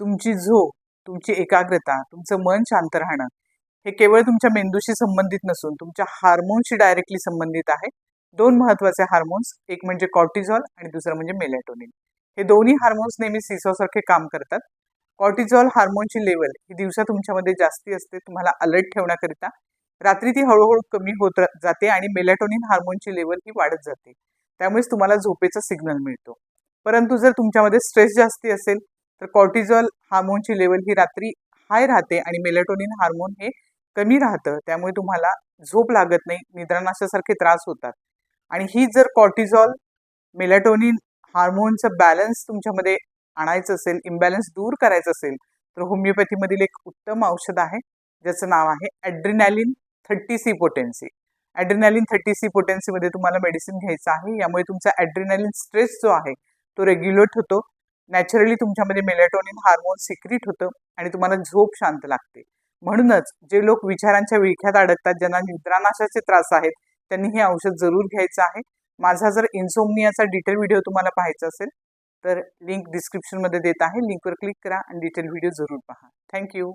तुमची झोप तुमची एकाग्रता तुमचं मन शांत राहणं हे केवळ तुमच्या मेंदूशी संबंधित नसून तुमच्या हार्मोनशी डायरेक्टली संबंधित आहे. दोन महत्त्वाचे हार्मोन्स एक म्हणजे कॉर्टिझॉल आणि दुसरं म्हणजे मेलॅटोनिन हे दोन्ही हार्मोन्स नेहमी सिसोसारखे काम करतात. कॉर्टिझॉल हार्मोनची लेवल ही दिवसा तुमच्यामध्ये जास्ती असते तुम्हाला अलर्ट ठेवण्याकरिता. रात्री ती हळूहळू कमी होत जाते आणि मेलॅटोनिन हार्मोनची लेवल ही वाढत जाते. त्यामुळेच तुम्हाला झोपेचा सिग्नल मिळतो. परंतु जर तुमच्यामध्ये स्ट्रेस जास्ती असेल तर कॉर्टिझॉल हार्मोनची लेवल ही रात्री हाय राहते आणि मेलेटोनिन हार्मोन हे कमी राहतं. त्यामुळे तुम्हाला झोप लागत नाही निद्रानाशासारखे त्रास होतात. आणि ही जर कॉर्टिझॉल मेलेटोनिन हार्मोनचं बॅलन्स तुमच्यामध्ये आणायचं असेल इम्बॅलन्स दूर करायचं असेल तर होमिओपॅथीमधील एक उत्तम औषध आहे ज्याचं नाव आहे adrenaline thirty C potency adrenaline thirty C पोटेन्सीमध्ये तुम्हाला मेडिसिन घ्यायचं आहे. यामुळे तुमचा ॲड्रिनॅलिन स्ट्रेस जो आहे तो रेग्युलेट होतो. नॅचरली तुमच्यामध्ये मेलेटोनिन हार्मोन सिक्रिट होतं आणि तुम्हाला झोप शांत लागते. म्हणूनच जे लोक विचारांच्या विळख्यात अडकतात ज्यांना निद्रानाशाचे त्रास आहेत त्यांनी हे औषध जरूर घ्यायचं आहे. माझा जर इन्सोमनियाचा डिटेल व्हिडिओ तुम्हाला पाहायचा असेल तर लिंक डिस्क्रिप्शनमध्ये देत आहे. लिंकवर क्लिक करा आणि डिटेल व्हिडिओ जरूर पहा. थँक्यू